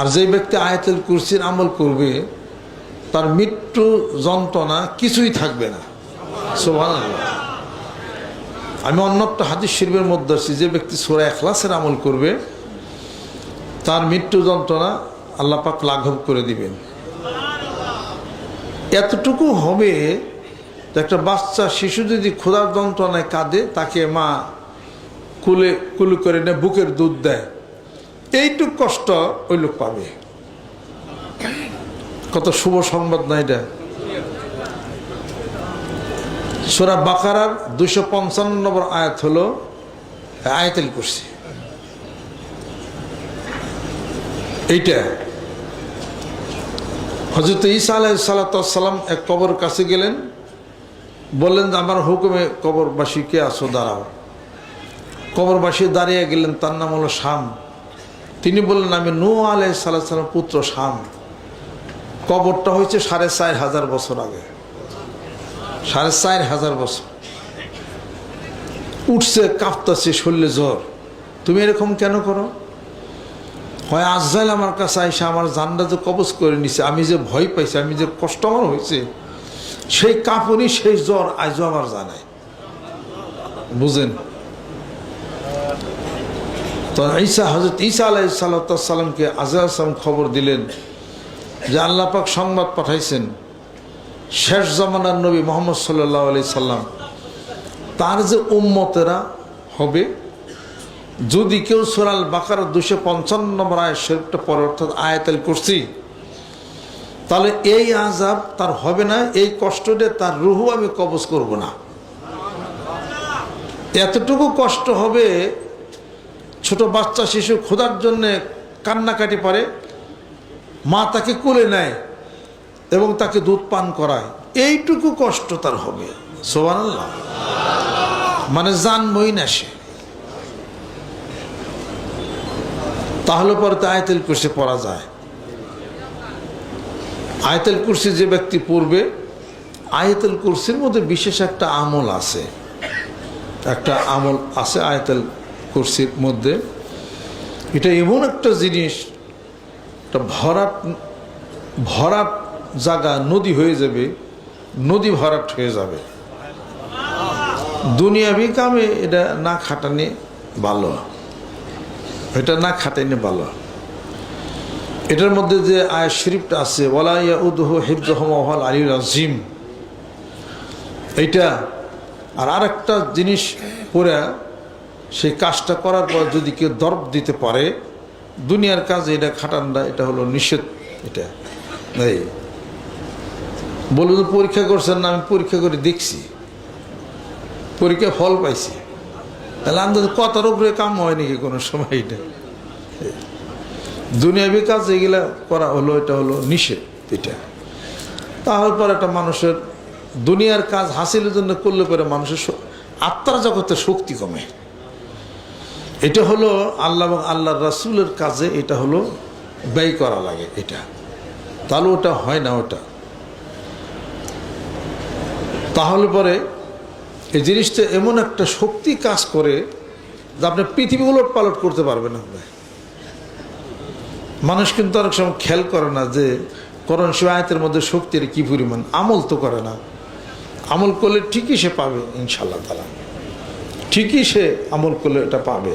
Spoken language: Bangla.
আর যে ব্যক্তি আয়াতুল কুরসির আমল করবে, তার মৃত্যু যন্ত্রণা কিছুই থাকবে না। আমি অন্য একটা হাদিস শিল্পের মধ্যে আছি, যে ব্যক্তি সোরা এখলাসের আমল করবে, তার মৃত্যু যন্ত্রণা আল্লাহ পাক লাঘব করে দিবেন। এতটুকু হবে একটা বাচ্চা, শিশু যদি ক্ষুধার যন্ত্রণায় কাঁদে, তাকে মা কুলে কুলু করে নিয়ে বুকের দুধ দেয়। এইটুক কষ্ট ওই লোক পাবে। কত শুভ সংবাদ না এটা? সোরা বাকারার দুশো পঞ্চান্ন নম্বর আয়াত হলো আয়াতেল করছি এইটা। হজরত ঈসা আলাহ সাল্লাম এক কবর কাছে গেলেন, বললেন যে, আমার হুকুমে কবরবাসী কে আসো দাঁড়াও। কবরবাসী দাঁড়িয়ে গেলেন, তার নাম হলো শাম। তিনি বললেন, আমি নু আলাহ সাল্লাম পুত্র শাম। কবরটা হয়েছে সাড়ে চার হাজার বছর আগে। সাড়ে চার হাজার বছর। উঠছে, কাঁপতাছে, শরীরে জ্বর। তুমি এরকম কেন করো? হয়, আজরাইল আমার কাছে আইসে আমার জানটা যে কবজ করে নিছে, আমি যে ভয় পাইছি, আমি যে কষ্ট আমার হয়েছে, সেই কাঁপুনি, সেই জ্বর আজও আমার জানায়। বুঝেন? তো ঈসা হজরত ঈসা আলাই সাল্লামকে আজহাম খবর দিলেন যে আল্লাহ পাক সংবাদ পাঠাইছেন, শেষ জমানার নবী মোহাম্মদ সাল্লাহ আলি সাল্লাম, তার যে উম্মতেরা হবে, যদি কেউ সোরাল বাকার দুশো পঞ্চান্ন নম্বর আয় শরীফটা পরে অর্থাৎ আয়াতাল করছি তাহলে এই আজাব তার হবে না, এই কষ্টটা তার রুহু আমি কবজ করব না। এতটুকু কষ্ট হবে ছোট বাচ্চা, শিশু খোদার জন্যে কান্নাকাটি পারে, মা তাকে কোলে নেয় এবং তাকে দুধ পান করায়। এইটুকু কষ্ট তার হবে। সোবান মানে জান মই না সে তাহলে পরে তো আয়তেল কুরসি পড়া যায়। আয়তেল কুরসি যে ব্যক্তি পড়বে, আয়তেল কুরসির মধ্যে বিশেষ একটা আমল আছে। একটা আমল আছে আয়তেল কুরসির মধ্যে। এটা এমন একটা জিনিস, একটা ভরাট ভরাট জায়গা, নদী হয়ে যাবে, নদী ভরাট হয়ে যাবে। দুনিয়াবি কামে এটা না খাটানি ভালো। এটা না খাটাইনি ভালো। এটার মধ্যে যে আয় শরীফটা আছে ওলাইয়া উদহ হিফজহমাল আলী আজিম এইটা আর আরেকটা জিনিস পরে সেই কাজটা করার পর যদি কেউ দরব দিতে পারে, দুনিয়ার কাজে এটা খাটানটা এটা হলো নিষেধ এটা। এই। বলুন পরীক্ষা করছেন না, আমি পরীক্ষা করে দেখছি। পরীক্ষা ফল পাইছি। তাহলে আন্দাজ কতার উপরে কাম হয় নাকি কোনো সময় এটা? দুনিয়াবি কাজ এগুলা করা হলো, এটা হলো নিষেধ এটা। তাহলে পর একটা মানুষের দুনিয়ার কাজ হাসিলের জন্য করলে পরে মানুষের আত্মার জগতে শক্তি কমে। এটা হলো আল্লাহ এবং আল্লাহর রাসুলের কাজে এটা হলো ব্যয় করা লাগে এটা। তাহলে ওটা হয় না ওটা। তাহলে পরে এই জিনিসটা এমন একটা শক্তি কাজ করে যে আপনি পৃথিবী উলট পালট করতে পারবেন না মানুষ কিন্তু অনেক সময় খেয়াল করে না যে করণ শিবায়তের মধ্যে শক্তির কি পরিমাণ আমল তো করে না। আমল করলে ঠিকই সে পাবে ইনশাল্লাহ তালা ঠিকই সে আমল করলে এটা পাবে।